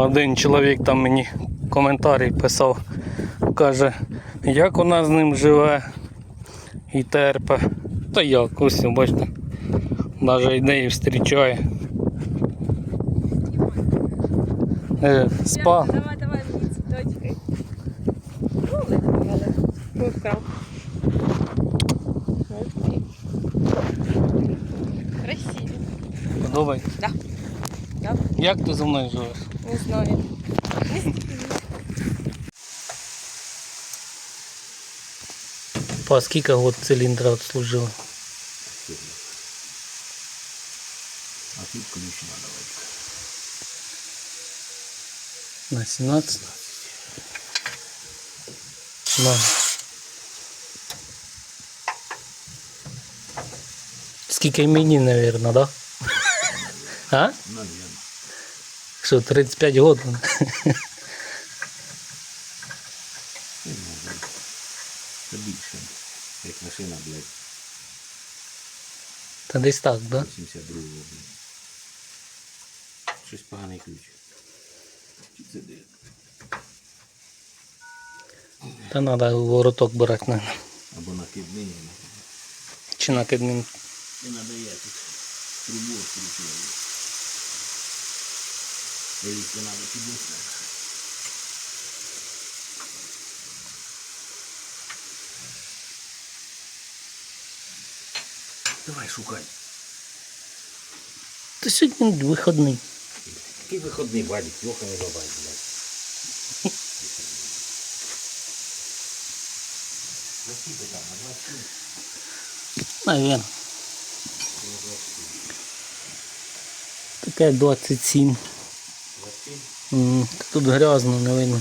Один чоловік там мені коментарі писав, каже, як вона з ним живе і терпе. Та як, ось бачите, навіть йде і зустрічає. Е, спа. Давай, давай, мені. Ну, вкрав. Красиві. Подобається? Да. Як ти зі мною живеш? Не знаю. По скільки год циліндра відслужила? А тут ключ надо давати. На 17? На. Скільки мені, наверное, да? А? Наверно. Що, 35 років? Це більше. Як машина, блядь, Та десь так, да? 82-го, блядь. Щось поганий ключ. Чи це де? Та треба вороток брати, наверное. Або накидний. Чи на кидмін. Не надо я тут трубу відкрутив. Якщо треба піднести. Давай шукай. Та сьогодні вихідний. Який виходний валік, йоха не бабай, блядь. Наскільки там, на 27? Наверно. Таке 27. 27? Тут грязно, не видно.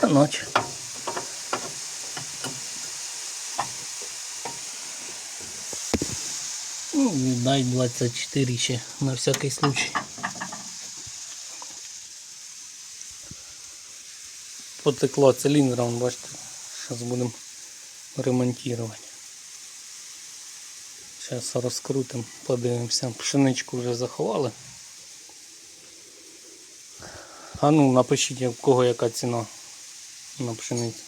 Це ночь. Ну, дай 24 ще на всякий случай. Потекла циліндра, вон, бачите. Зараз будемо ремонтувати. Зараз розкрутимо, подивимося. Пшеничку вже заховали. А ну напишіть, у кого яка ціна на пшеницю.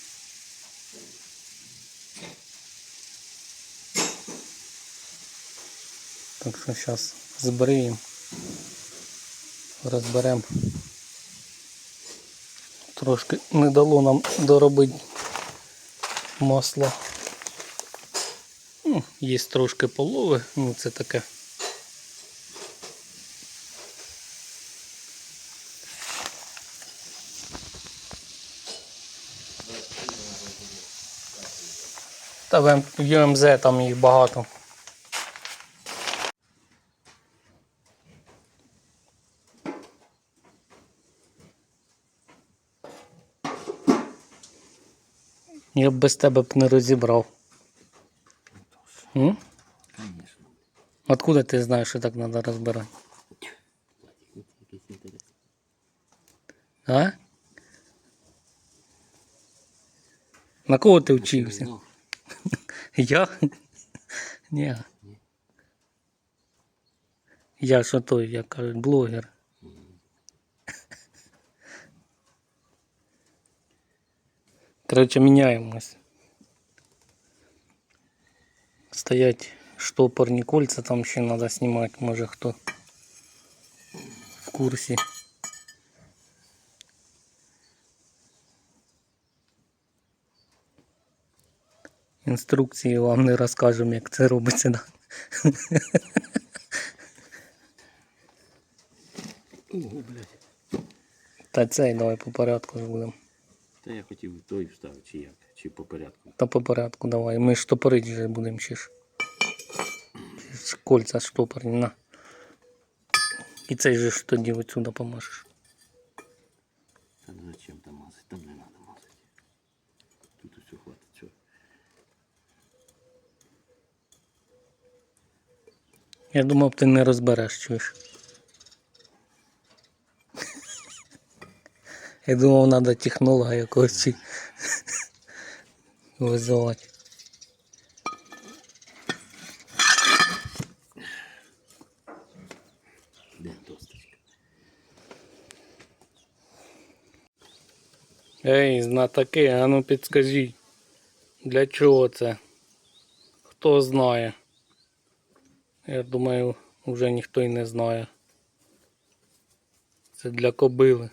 Так що зараз збриємо, розберемо. Трошки не дало нам доробити масло. Ну, є трошки полови, ну це таке. Та в ЮМЗ там їх багато. Я б без тебе б не розібрав. М? Конечно. Откуда ти знаєш, що так треба розбирати? А? На кого ти вчився? Я? Ні. Я що той, як кажуть, блогер. Короче, міняємось. Стоять штопорні кольця, там ще треба знімати, може хто в курсі. Інструкції вам не розкажемо, як це робиться. Да? Ого, блядь. Та цей давай по порядку ж будемо. Та я хотів той вставити, чи як? Чи по порядку. Та по порядку давай. Ми штопорить вже будемо ще ж. Ж Кольця штопорні, на. І цей же ж тоді отсюда поможеш. Та ну зачем там мазати? Там не треба мазати. Тут усе хватить. Все. Я думав, ти не розбереш, чуєш. Я думав, треба технолога якогось чи лизати. Де досточка? Ей, знатоки, а ну підскажіть, для чого це? Хто знає? Я думаю, вже ніхто й не знає. Це для кобили.